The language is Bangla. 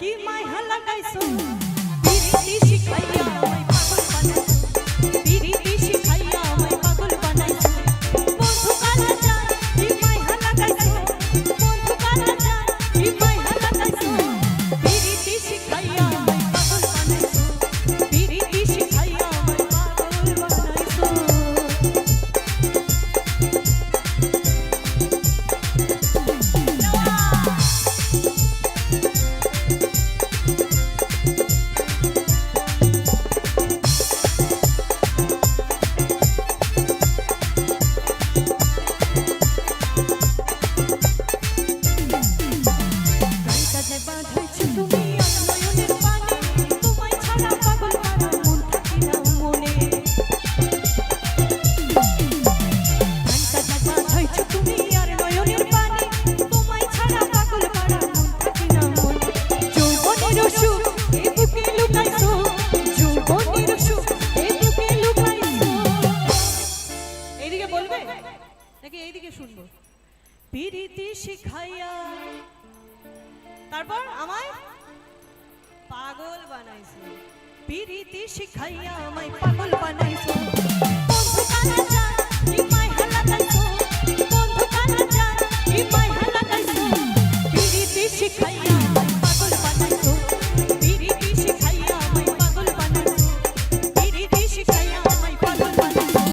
कि मैं हलगैसु নাকি এইদিকে শুনব। পিরিতি শিখাইয়া। তারপর আমায় পাগল বানাইছে। পিরিতি শিখাইয়া আমায় পাগল বানাইছে।